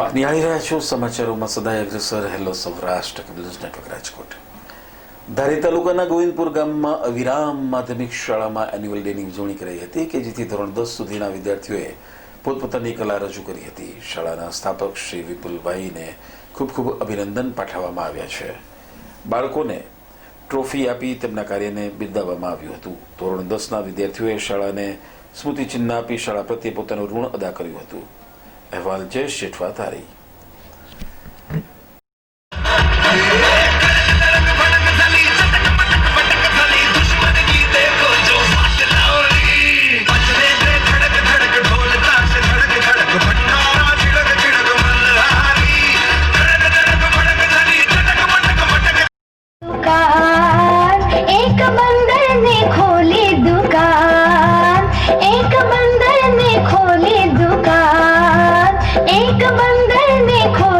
આપ નિહાળી રહ્યા છો? સમાચારોમાં સદાય અગ્રેસર. હેલો સૌરાષ્ટ્ર કબલજ નેટવર્ક, રાજકોટ. ધારી તાલુકાના ગોવિંદપુર ગામમાં અવિરામ માધ્યમિક શાળામાં એન્યુઅલ ડેની ઉજવણી કરાઈ હતી કે જેથી ધોરણ દસ સુધીના વિદ્યાર્થીઓએ પોતપોતાની કલા રજૂ કરી હતી. શાળાના સ્થાપક શ્રી વિપુલભાઈને ખૂબ ખૂબ અભિનંદન પાઠવવામાં આવ્યા છે. બાળકોને ટ્રોફી આપી તેમના કાર્યને બિરદાવવામાં આવ્યું હતું. ધોરણ દસના વિદ્યાર્થીઓએ શાળાને સ્મૃતિચિહ્ન આપી શાળા પ્રત્યે પોતાનું ઋણ અદા કર્યું હતું. અહેવાલ જયેશ જેઠવા તારી एक बंदर ने खोली